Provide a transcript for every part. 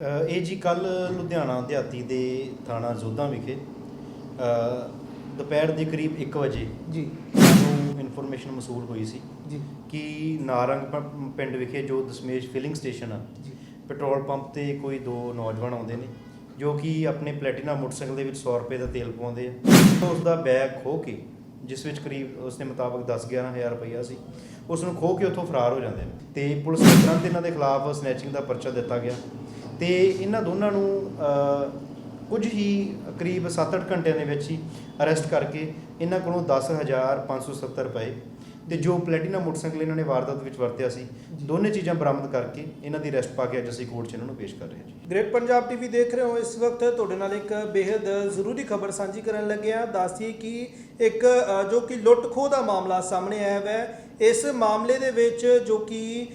ਇਹ ਜੀ ਕੱਲ ਲੁਧਿਆਣਾ ਦਿਹਾਤੀ ਦੇ ਥਾਣਾ ਜੋਧਾ ਵਿਖੇ ਦੁਪਹਿਰ ਦੇ ਕਰੀਬ 1 ਵਜੇ ਜੀ। ਸਾਨੂੰ ਇਨਫੋਰਮੇਸ਼ਨ ਮਸੂਲ ਹੋਈ ਸੀ ਜੀ। ਕਿ ਨਾਰੰਗ ਪਿੰਡ ਵਿਖੇ ਜੋ ਦਸ਼ਮੇਸ਼ ਫਿਲਿੰਗ ਸਟੇਸ਼ਨ ਆ ਜੀ। ਪੈਟਰੋਲ ਪੰਪ ਤੇ ਕੋਈ ਦੋ ਨੌਜਵਾਨ ਆਉਂਦੇ ਨੇ ਜੋ ਕਿ ਆਪਣੇ ਪਲੈਟੀਨਾ ਮੋਟਰਸਾਈਕਲ ਦੇ ਵਿੱਚ 100 ਰੁਪਏ ਦਾ ਤੇਲ ਪਵਾਉਂਦੇ ਆ। ਉਸ ਦਾ ਬੈਗ ਖੋ ਕੇ ਜਿਸ ਵਿੱਚ ਕਰੀਬ ਉਸਦੇ ਮੁਤਾਬਕ 10-11000 ਰੁਪਈਆ ਸੀ ਉਸ ਨੂੰ ਖੋ ਕੇ ਉੱਥੋਂ ਫਰਾਰ ਹੋ ਜਾਂਦੇ ਨੇ ਤੇ ਪੁਲਿਸ ਨੇ ਤੁਰੰਤ ਇਹਨਾਂ ਦੇ ਖਿਲਾਫ ਸਨੈਚਿੰਗ ਦਾ ਪਰਚਾ ਦਿੱਤਾ ਗਿਆ। ਤੇ ਇਹਨਾਂ ਦੋਨਾਂ ਨੂੰ ਕੁਝ ਹੀ ਕਰੀਬ 7-8 ਘੰਟਿਆਂ ਦੇ ਵਿੱਚ ਹੀ ਅਰੈਸਟ ਕਰਕੇ ਇਹਨਾਂ ਕੋਲੋਂ 10570 ਰੁਪਏ ਤੇ ਜੋ ਪਲੈਟੀਨਾ ਮੋਟਰਸਾਈਕਲ ਇਹਨਾਂ ਨੇ ਵਾਰਦਾਤ ਵਿੱਚ ਵਰਤਿਆ ਸੀ। ਦੋਨੇ ਚੀਜ਼ਾਂ ਬਰਾਮਦ ਕਰਕੇ ਇਹਨਾਂ ਦੀ ਅਰੈਸਟ ਪਾ ਕੇ ਅੱਜ ਅਸੀਂ ਕੋਰਟ 'ਚ ਇਹਨਾਂ ਨੂੰ ਪੇਸ਼ ਕਰ ਰਹੇ ਹਾਂ ਜੀ ਗ੍ਰੇਟ ਪੰਜਾਬ ਟੀਵੀ ਦੇਖ ਰਹੇ ਹੋ ਇਸ ਵਕਤ ਤੁਹਾਡੇ ਨਾਲ ਇੱਕ ਬੇहद ਜ਼ਰੂਰੀ ਖਬਰ ਸਾਂਝੀ ਕਰਨ ਲੱਗੇ ਹਾਂ ਦੱਸਦੀਏ ਕਿ ਇੱਕ ਜੋ ਕਿ ਲੁੱਟ ਖੋਹ ਦਾ ਮਾਮਲਾ ਸਾਹਮਣੇ ਆਇਆ ਹੈ ਇਸ ਮਾਮਲੇ ਦੇ ਵਿੱਚ ਜੋ ਕਿ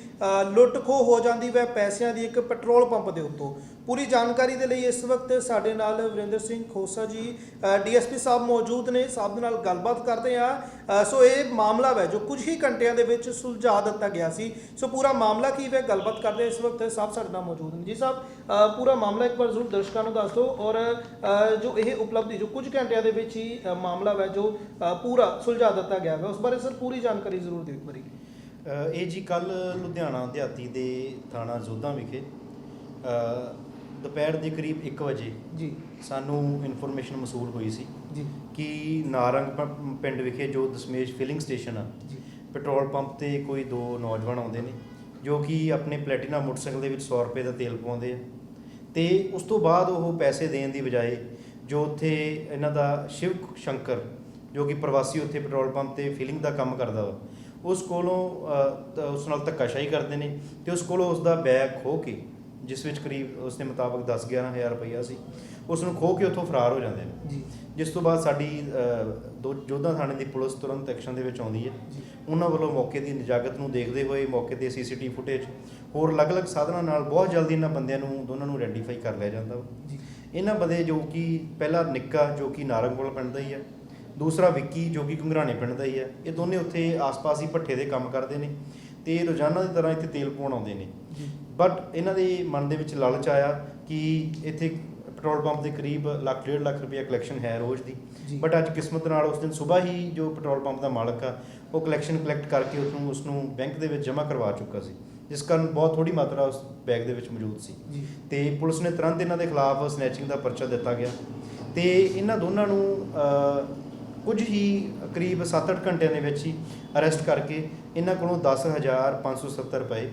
ਲੁੱਟ ਖੋਹ ਹੋ ਜਾਂਦੀ ਹੈ ਪੈਸਿਆਂ ਦੀ ਇੱਕ ਪੈਟਰੋਲ ਪੰਪ ਦੇ ਉੱਤੋਂ। ਪੂਰੀ ਜਾਣਕਾਰੀ ਦੇ ਲਈ ਇਸ ਵਕਤ ਸਾਡੇ ਨਾਲ ਵਰਿੰਦਰ ਸਿੰਘ ਖੋਸਾ ਜੀ ਡੀਐਸਪੀ ਸਾਹਿਬ ਮੌਜੂਦ ਨੇ, ਸਾਹਿਬ ਦੇ ਨਾਲ ਗੱਲਬਾਤ ਕਰਦੇ ਆ ਸੋ ਇਹ ਮਾਮਲਾ ਹੈ ਜੋ ਕੁਝ ਹੀ ਘੰਟਿਆਂ ਦੇ ਵਿੱਚ ਸੁਲਝਾ ਦਿੱਤਾ ਗਿਆ ਸੀ। ਸੋ ਪੂਰਾ ਮਾਮਲਾ ਕੀ ਹੈ ਗੱਲਬਾਤ ਕਰਦੇ ਇਸ ਵਕਤ ਸਾਹਿਬ ਸਾਡੇ ਨਾਲ ਮੌਜੂਦ ਨੇ। ਜੀ ਸਾਹਿਬ ਪੂਰਾ ਮਾਮਲਾ ਇੱਕ ਵਾਰ ਜ਼ਰੂਰ ਦਰਸ਼ਕਾਂ ਨੂੰ ਦੱਸ ਦਿਓ ਔਰ ਜੋ ਇਹ ਉਪਲਬਧੀ, ਜੋ ਕੁਝ ਘੰਟਿਆਂ ਦੇ ਵਿੱਚ ਹੀ ਮਾਮਲਾ ਹੈ ਜੋ ਪੂਰਾ ਸੁਲਝਾ ਦਿੱਤਾ ਗਿਆ ਹੈ ਉਸ ਬਾਰੇ ਸਰ ਪੂਰੀ ਜਾਣਕਾਰੀ ਜ਼ਰੂਰ ਦਿਓ ਇੱਕ ਵਾਰੀ। ਇਹ ਜੀ ਕੱਲ ਲੁਧਿਆਣਾ ਦਿਹਾਤੀ ਦੇ ਥਾਣਾ ਜੋਧਾ ਵਿਖੇ ਦੁਪਹਿਰ ਦੇ ਕਰੀਬ 1 ਵਜੇ ਜੀ। ਸਾਨੂੰ ਇਨਫੋਰਮੇਸ਼ਨ ਮਸੂਲ ਹੋਈ ਸੀ ਜੀ। ਕਿ ਨਾਰੰਗ ਪ- ਪਿੰਡ ਵਿਖੇ ਜੋ ਦਸ਼ਮੇਸ਼ ਫਿਲਿੰਗ ਸਟੇਸ਼ਨ ਆ ਜੀ। ਪੈਟਰੋਲ ਪੰਪ ਤੇ ਕੋਈ ਦੋ ਨੌਜਵਾਨ ਆਉਂਦੇ ਨੇ ਜੋ ਕਿ ਆਪਣੇ ਪਲੈਟੀਨਾ ਮੋਟਰਸਾਈਕਲ ਦੇ ਵਿੱਚ 100 ਰੁਪਏ ਦਾ ਤੇਲ ਪਵਾਉਂਦੇ ਆ ਤੇ ਉਸ ਤੋਂ ਬਾਅਦ ਉਹ ਪੈਸੇ ਦੇਣ ਦੀ ਬਜਾਏ ਜੋ ਉੱਥੇ ਇਹਨਾਂ ਦਾ ਸ਼ਿਵ ਸ਼ੰਕਰ ਜੋ ਕਿ ਪ੍ਰਵਾਸੀ ਉੱਥੇ ਪੈਟਰੋਲ ਪੰਪ ਤੇ ਫਿਲਿੰਗ ਦਾ ਕੰਮ ਕਰਦਾ ਵਾ ਉਸ ਕੋਲੋਂ ਉਸ ਨਾਲ ਧੱਕਾਸ਼ਾਹੀ ਕਰਦੇ ਨੇ ਤੇ ਉਸ ਕੋਲੋਂ ਉਸ ਦਾ ਬੈਗ ਖੋ ਕੇ ਜਿਸ ਵਿੱਚ ਕਰੀਬ ਉਸ ਦੇ ਮੁਤਾਬਕ 10-11000 ਰੁਪਈਆ ਸੀ ਉਸ ਨੂੰ ਖੋ ਕੇ ਉੱਥੋਂ ਫਰਾਰ ਹੋ ਜਾਂਦੇ ਨੇ। ਜੀ। ਜਿਸ ਤੋਂ ਬਾਅਦ ਸਾਡੀ ਦੋ ਜੋਧਾ ਥਾਣੇ ਦੀ ਪੁਲਿਸ ਤੁਰੰਤ ਐਕਸ਼ਨ ਦੇ ਵਿੱਚ ਆਉਂਦੀ ਹੈ। ਉਹਨਾਂ ਵੱਲੋਂ ਮੌਕੇ ਦੀ ਨਿਜਾਗਤ ਨੂੰ ਦੇਖਦੇ ਹੋਏ ਮੌਕੇ ਤੇ ਸੀਸੀਟੀਵੀ ਫੁਟੇਜ ਹੋਰ ਅਲੱਗ-ਅਲੱਗ ਸਾਧਨਾਂ ਨਾਲ ਬਹੁਤ ਜਲਦੀ ਇਹਨਾਂ ਬੰਦਿਆਂ ਨੂੰ ਦੋਨਾਂ ਨੂੰ ਆਇਡੈਂਟੀਫਾਈ ਕਰ ਲਿਆ ਜਾਂਦਾ ਵਾ। ਜੀ। ਇਹਨਾਂ ਬੰਦੇ ਜੋ ਕਿ ਪਹਿਲਾ ਨਿੱਕਾ ਜੋ ਕਿ ਨਾਰੰਗਪੁਰ ਪਿੰਡ ਦਾ ਹੀ ਹੈ। ਦੂਸਰਾ ਵਿੱਕੀ ਜੋ ਕਿ ਘੁੰਗਰਾਣੇ ਪਿੰਡ ਦਾ ਹੀ ਹੈ। ਇਹ ਦੋਨੇ ਉੱਥੇ ਆਸ-ਪਾਸ ਹੀ ਭੱਠੇ ਦੇ ਕੰਮ ਕਰਦੇ ਨੇ ਤੇ ਰੋਜ਼ਾਨਾ ਦੀ ਤਰ੍ਹਾਂ ਇੱਥੇ ਤੇਲ ਪਾਉਣ ਆਉਂਦੇ ਨੇ। ਬਟ ਇਹਨਾਂ ਦੇ ਮਨ ਦੇ ਵਿੱਚ ਲਾਲਚ ਆਇਆ ਕਿ ਇੱਥੇ ਪੈਟਰੋਲ ਪੰਪ ਦੇ ਕਰੀਬ ਲੱਖ ਡੇਢ ਲੱਖ ਰੁਪਏ ਕਲੈਕਸ਼ਨ ਹੈ ਰੋਜ਼ ਦੀ। ਬਟ ਅੱਜ ਕਿਸਮਤ ਨਾਲ ਉਸ ਦਿਨ ਸਵੇਰ ਹੀ ਜੋ ਪੈਟਰੋਲ ਪੰਪ ਦਾ ਮਾਲਕ ਆ ਉਹ ਕਲੈਕਸ਼ਨ ਕਲੈਕਟ ਕਰਕੇ ਉਸ ਨੂੰ ਉਸ ਨੂੰ ਬੈਂਕ ਦੇ ਵਿੱਚ ਜਮ੍ਹਾਂ ਕਰਵਾ ਚੁੱਕਾ ਸੀ। ਜਿਸ ਕਾਰਨ ਬਹੁਤ ਥੋੜੀ ਮਾਤਰਾ ਉਸ ਬੈਗ ਦੇ ਵਿੱਚ ਮੌਜੂਦ ਸੀ। ਤੇ ਪੁਲਿਸ ਨੇ ਤੁਰੰਤ ਇਹਨਾਂ ਦੇ ਖਿਲਾਫ ਸਨੈਚਿੰਗ ਦਾ ਪਰਚਾ ਦਿੱਤਾ ਗਿਆ। ਤੇ ਇਹਨਾਂ ਦੋਨਾਂ ਨੂੰ ਕੁਝ ਹੀ ਕਰੀਬ 7-8 ਘੰਟਿਆਂ ਦੇ ਵਿੱਚ ਹੀ ਅਰੈਸਟ ਕਰਕੇ ਇਹਨਾਂ ਕੋਲੋਂ 10570 ਰੁਪਏ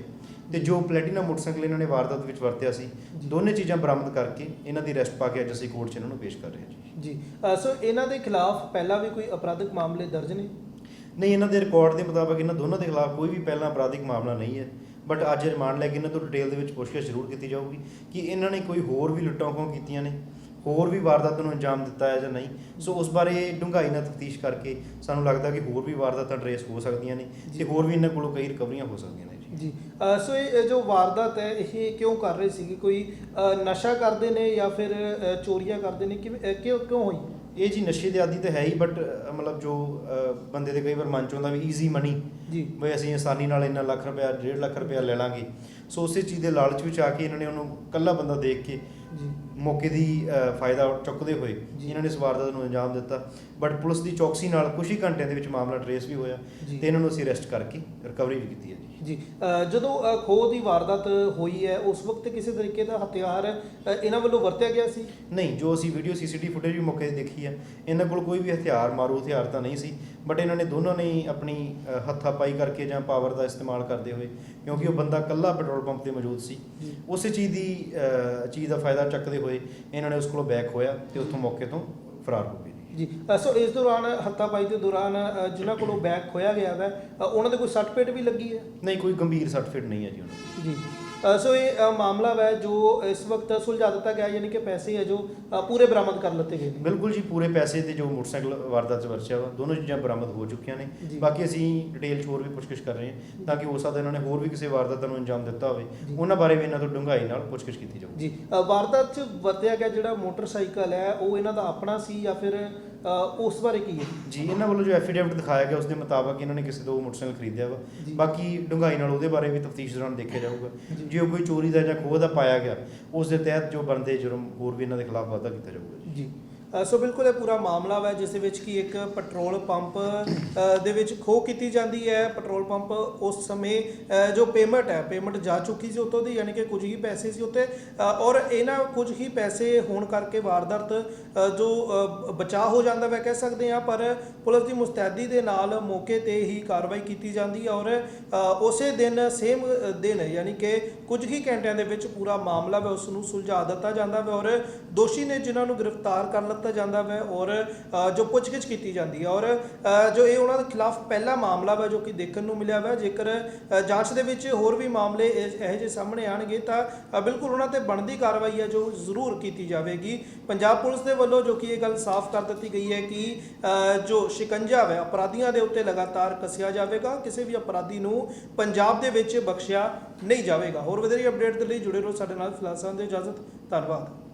ਤੇ ਜੋ ਪਲੈਟੀਨਾ ਮੋਟਰਸਾਈਕਲ ਇਹਨਾਂ ਨੇ ਵਾਰਦਾਤ ਵਿੱਚ ਵਰਤਿਆ ਸੀ। ਦੋਨੇ ਚੀਜ਼ਾਂ ਬਰਾਮਦ ਕਰਕੇ ਇਹਨਾਂ ਦੀ ਅਰੈਸਟ ਪਾ ਕੇ ਅੱਜ ਅਸੀਂ ਕੋਰਟ 'ਚ ਇਹਨਾਂ ਨੂੰ ਪੇਸ਼ ਕਰ ਰਹੇ ਹਾਂ ਜੀ। ਜੀ। ਸੋ ਇਹਨਾਂ ਦੇ ਖਿਲਾਫ ਪਹਿਲਾਂ ਵੀ ਕੋਈ ਅਪਰਾਧਿਕ ਮਾਮਲੇ ਦਰਜ ਨੇ? ਨਹੀਂ ਇਹਨਾਂ ਦੇ ਰਿਕਾਰਡ ਦੇ ਮੁਤਾਬਕ ਇਹਨਾਂ ਦੋਨਾਂ ਦੇ ਖਿਲਾਫ ਕੋਈ ਵੀ ਪਹਿਲਾਂ ਅਪਰਾਧਿਕ ਮਾਮਲਾ ਨਹੀਂ ਹੈ ਬਟ ਅੱਜ ਰਿਮਾਂਡ ਲੈ ਕੇ ਇਹਨਾਂ ਤੋਂ ਡਿਟੇਲ ਦੇ ਵਿੱਚ ਪੁੱਛਗਿੱਛ ਜ਼ਰੂਰ ਕੀਤੀ ਜਾਊਗੀ ਕਿ ਇਹਨਾਂ ਨੇ ਕੋਈ ਹੋਰ ਵੀ ਲੁੱਟਾਂ ਖੋਹ ਕੀਤੀਆਂ ਨੇ। ਹੋਰ ਵੀ ਵਾਰਦਾਤਾਂ ਨੂੰ ਅੰਜਾਮ ਦਿੱਤਾ ਹੈ ਜਾਂ ਨਹੀਂ? ਸੋ ਉਸ ਬਾਰੇ ਡੂੰਘਾਈ ਨਾਲ ਤਫਤੀਸ਼ ਕਰਕੇ ਸਾਨੂੰ ਲੱਗਦਾ ਕਿ ਹੋਰ ਵੀ ਵਾਰਦਾਤਾਂ ਟਰੇਸ ਹੋ ਸਕਦੀਆਂ ਨੇ। ਤੇ ਹੋਰ ਵੀ ਇਹਨਾਂ ਕੋਲੋਂ ਕਈ ਰਿਕਵਰੀਆਂ ਹੋ ਸਕਦੀਆਂ ਨੇ ਜੀ। ਸੋ ਇਹ ਜੋ ਵਾਰਦਾਤ ਹੈ ਇਹ ਕਿਉਂ ਕਰ ਰਹੇ ਸੀਗੇ? ਕੋਈ ਨਸ਼ਾ ਕਰਦੇ ਨੇ ਜਾਂ ਫਿਰ ਚੋਰੀਆਂ ਕਰਦੇ ਨੇ? ਕਿਉਂ ਕਿਉਂ ਹੋਈ? ਇਹ ਜੀ ਨਸ਼ੇ ਦੇ ਆਦੀ ਤਾਂ ਹੈ ਹੀ ਬਟ ਮਤਲਬ ਜੋ ਬੰਦੇ ਦੇ ਕਈ ਵਾਰ ਮਨ ਚ ਵੀ ਈਜ਼ੀ ਮਨੀ ਜੀ। ਵੀ ਅਸੀਂ ਆਸਾਨੀ ਨਾਲ ਇੰਨਾ ਲੱਖ ਰੁਪਇਆ ਡੇਢ ਲੱਖ ਰੁਪਇਆ ਲੈ ਲਾਂਗੇ। ਸੋ ਉਸੇ ਚੀਜ਼ ਦੇ ਲਾਲਚ ਵਿੱਚ ਆ ਕੇ ਇਹਨਾਂ ਨੇ ਉਹਨੂੰ ਕੱਲਾ ਬੰਦਾ ਦੇਖ ਕੇ ਮੌਕੇ ਦੀ ਫਾਇਦਾ ਚੁੱਕਦੇ ਹੋਏ। ਇਹਨਾਂ ਨੇ ਇਸ ਵਾਰਦਾਤ ਨੂੰ ਅੰਜਾਮ ਦਿੱਤਾ। ਬਟ ਪੁਲਿਸ ਦੀ ਚੌਕਸੀ ਨਾਲ ਕੁਝ ਹੀ ਘੰਟਿਆਂ ਦੇ ਵਿੱਚ ਮਾਮਲਾ ਟਰੇਸ ਵੀ ਹੋਇਆ। ਤੇ ਇਹਨਾਂ ਨੂੰ ਅਸੀਂ ਅਰੈਸਟ ਕਰਕੇ ਰਿਕਵਰੀ ਵੀ ਕੀਤੀ ਹੈ ਜੀ। ਜਦੋਂ ਖੋਹ ਦੀ ਵਾਰਦਾਤ ਹੋਈ ਹੈ ਉਸ ਵਕਤ ਕਿਸੇ ਤਰੀਕੇ ਦਾ ਹਥਿਆਰ ਇਹਨਾਂ ਵੱਲੋਂ ਵਰਤਿਆ ਗਿਆ ਸੀ? ਨਹੀਂ ਜੋ ਅਸੀਂ ਵੀਡੀਓ ਸੀਸੀਟੀਵੀ ਫੁਟੇਜ ਵੀ ਮੌਕੇ ਤੇ ਦੇਖੀ ਹੈ ਇਹਨਾਂ ਕੋਲ ਕੋਈ ਵੀ ਹਥਿਆਰ ਮਾਰੂ ਹਥਿਆਰ ਤਾਂ ਨਹੀਂ ਸੀ ਬਟ ਇਹਨਾਂ ਨੇ ਦੋਨਾਂ ਨੇ ਆਪਣੀ ਹੱਥਾਪਾਈ ਕਰਕੇ ਜਾਂ ਪਾਵਰ ਦਾ ਇਸਤੇਮਾਲ ਕਰਦੇ ਹੋਏ ਕਿਉਂਕਿ ਉਹ ਬੰਦਾ ਕੱਲਾ ਪੈਟਰੋਲ ਪੰਪ ਤੇ ਮੌਜੂਦ ਸੀ ਉਸੇ ਚੀਜ਼ ਦੀ ਚੀਜ਼ ਦਾ ਫਾਇਦਾ ਚੱਕਦੇ ਹੋਏ ਇਹਨਾਂ ਨੇ ਉਸ ਕੋਲੋਂ ਬੈਕ ਹੋਇਆ ਤੇ ਉੱਥੋਂ ਮੌਕੇ ਤੋਂ ਫਰਾਰ ਹੋ ਗਏ ਜੀ ਸੋ ਇਸ ਦੌਰਾਨ ਹੱਤਾਪਾਈ ਦੇ ਦੌਰਾਨ ਜਿਨ੍ਹਾਂ ਕੋਲੋਂ ਬੈਗ ਖੋਇਆ ਗਿਆ ਹੈ ਉਹਨਾਂ ਦੇ ਕੋਈ ਸੱਟ ਪੇਟ ਵੀ ਲੱਗੀ ਹੈ? ਨਹੀਂ ਕੋਈ ਗੰਭੀਰ ਸਰਟੀਫਿਕੇਟ ਨਹੀਂ ਹੈ ਜੀ ਉਹਨਾਂ ਨੂੰ ਜੀ। ਸੋ ਇਹ ਅ, ਮਾਮਲਾ ਹੈ ਜੋ ਇਸ ਵਕਤ ਸੁਲਝਾ ਦਿੱਤਾ ਗਿਆ ਯਾਨੀ ਕਿ ਪੈਸੇ ਹੈ ਜੋ ਅ, ਪੂਰੇ ਬਰਾਮਦ ਕਰ ਲਿੱਤੇ ਗਏ ਨੇ। ਬਿਲਕੁਲ ਜੀ ਪੂਰੇ ਪੈਸੇ ਤੇ ਜੋ ਮੋਟਰਸਾਈਕਲ ਵਾਰਦਾਤ ਚ ਵਰਚਿਆ ਵਾ ਦੋਨੋਂ ਚੀਜ਼ਾਂ ਬਰਾਮਦ ਹੋ ਚੁੱਕੀਆਂ ਨੇ। ਜੀ। ਬਾਕੀ ਅਸੀਂ ਡਿਟੇਲ 'ਚ ਹੋਰ ਵੀ ਪੁੱਛਗਿੱਛ ਕਰ ਰਹੇ ਹਾਂ ਤਾਂ ਕਿ ਹੋ ਸਕਦਾ ਇਹਨਾਂ ਨੇ ਹੋਰ ਵੀ ਕਿਸੇ ਵਾਰਦਾਤ ਨੂੰ ਅੰਜਾਮ ਦਿੱਤਾ ਹੋਵੇ। ਜੀ। ਉਹਨਾਂ ਬਾਰੇ ਵੀ ਇਹਨਾਂ ਤੋਂ ਡੂੰਘਾਈ ਨਾਲ ਪੁੱਛਗਿੱਛ ਕੀਤੀ ਜਾਊਗੀ। ਜੀ। ਅ, ਵਾਰਦਾਤ ਚ ਵਰਤਿਆ ਗਿਆ ਜਿਹੜਾ ਮੋਟਰਸਾਈਕਲ ਹੈ ਉਹ ਇਹਨਾਂ ਦਾ ਆਪਣਾ ਸੀ ਜਾਂ ਫਿਰ ਉਸ ਬਾਰੇ ਕੀ ਹੈ? ਜੀ ਇਹਨਾਂ ਵੱਲੋਂ ਜੋ ਐਫੀਡੇਵਿਟ ਦਿਖਾਇਆ ਗਿਆ ਉਸ ਦੇ ਮੁਤਾਬਕ ਇਹਨਾਂ ਨੇ ਕਿਸੇ ਤੋਂ ਮੋਟਰਸਾਈਕਲ ਖਰੀਦਿਆ ਵਾ। ਬਾਕੀ ਡੂੰਘਾਈ ਨਾਲ ਉਹਦੇ ਬਾਰੇ ਵੀ ਤਫਤੀਸ਼ ਦੌਰਾਨ ਦੇਖਿਆ ਜਾਊਗਾ। ਜੀ। ਉਹ ਕੋਈ ਚੋਰੀ ਦਾ ਜਾਂ ਖੋਹ ਦਾ ਪਾਇਆ ਗਿਆ ਉਸ ਦੇ ਤਹਿਤ ਜੋ ਬਣਦੇ ਜੁਰਮ ਹੋਰ ਵੀ ਇਹਨਾਂ ਦੇ ਖਿਲਾਫ ਵਾਧਾ ਕੀਤਾ ਜਾਊਗਾ ਜੀ। ਸੋ ਬਿਲਕੁਲ ਇਹ ਪੂਰਾ ਮਾਮਲਾ ਹੈ ਜਿਸ ਦੇ ਵਿੱਚ ਕਿ ਇੱਕ ਪੈਟਰੋਲ ਪੰਪ ਦੇ ਵਿੱਚ ਖੋਹ ਕੀਤੀ ਜਾਂਦੀ ਹੈ। ਪੈਟਰੋਲ ਪੰਪ ਉਸ ਸਮੇਂ ਜੋ ਪੇਮੈਂਟ ਹੈ, ਪੇਮੈਂਟ ਜਾ ਚੁੱਕੀ ਸੀ ਉਤੋਂ ਦੀ, ਯਾਨੀ ਕਿ ਕੁਝ ਹੀ ਪੈਸੇ ਸੀ ਉੱਤੇ ਔਰ ਇਹਨਾਂ ਕੁਝ ਹੀ ਪੈਸੇ ਹੋਣ ਕਰਕੇ ਵਾਰਦਾਤ ਜੋ ਬਚਾਅ ਹੋ ਜਾਂਦਾ ਮੈਂ ਕਹਿ ਸਕਦੇ ਹਾਂ, ਪਰ ਪੁਲਿਸ ਦੀ ਮੁਸਤੈਦੀ ਦੇ ਨਾਲ ਮੌਕੇ ਤੇ ਹੀ ਕਾਰਵਾਈ ਕੀਤੀ ਜਾਂਦੀ ਹੈ। ਔਰ ਉਸੇ ਦਿਨ, ਸੇਮ ਦਿਨ, ਯਾਨੀ ਕਿ ਕੁਝ ਹੀ ਘੰਟਿਆਂ ਦੇ ਵਿੱਚ ਪੂਰਾ ਮਾਮਲਾ ਹੈ ਉਸ ਨੂੰ ਸੁਲਝਾ ਦਿੱਤਾ ਜਾਂਦਾ ਹੈ ਔਰ ਦੋਸ਼ੀ ਨੇ ਜਿਨ੍ਹਾਂ ਨੂੰ ਗ੍ਰਿਫਤਾਰ ਕਰ ਲਿੱਤਾ ਜਾਂਦਾ ਹੈ ਔਰ ਜੋ ਪੁੱਛਗਿੱਛ ਕੀਤੀ ਜਾਂਦੀ ਹੈ। ਔਰ ਜੋ ਇਹ ਉਹਨਾਂ ਦੇ ਖਿਲਾਫ ਪਹਿਲਾ ਮਾਮਲਾ ਹੈ ਜੋ ਕਿ ਦੇਖਣ ਨੂੰ ਮਿਲਿਆ ਹੈ ਜੇਕਰ ਜਾਂਚ ਦੇ ਵਿੱਚ ਹੋਰ ਵੀ ਮਾਮਲੇ ਇਹ- ਇਹੋ ਜਿਹੇ ਸਾਹਮਣੇ ਆਣਗੇ ਤਾਂ ਬਿਲਕੁਲ ਉਹਨਾਂ ਤੇ ਬਣਦੀ ਕਾਰਵਾਈ ਹੈ ਜੋ ਜ਼ਰੂਰ ਕੀਤੀ ਜਾਵੇਗੀ। ਪੰਜਾਬ ਪੁਲਿਸ ਦੇ ਵੱਲੋਂ ਜੋ ਕਿ ਇਹ ਗੱਲ ਸਾਫ਼ ਕਰ ਦਿੱਤੀ ਗਈ ਹੈ ਕਿ ਜੋ ਸ਼ਿਕੰਜਾ ਹੈ ਅਪਰਾਧੀਆਂ ਦੇ ਉੱਤੇ ਲਗਾਤਾਰ ਕੱਸਿਆ ਜਾਵੇਗਾ, ਕਿਸੇ ਵੀ ਅਪਰਾਧੀ ਨੂੰ ਪੰਜਾਬ ਦੇ ਵਿੱਚ ਬਖਸ਼ਿਆ ਨਹੀਂ ਜਾਵੇਗਾ। ਹੋਰ ਵਧੇਰੀ ਅਪਡੇਟ ਦੇ ਲਈ ਜੁੜੇ ਰਹੋ ਸਾਡੇ ਨਾਲ ਫਿਲਹਾਲ ਸਾਨੂੰ ਇਜਾਜ਼ਤ, ਧੰਨਵਾਦ।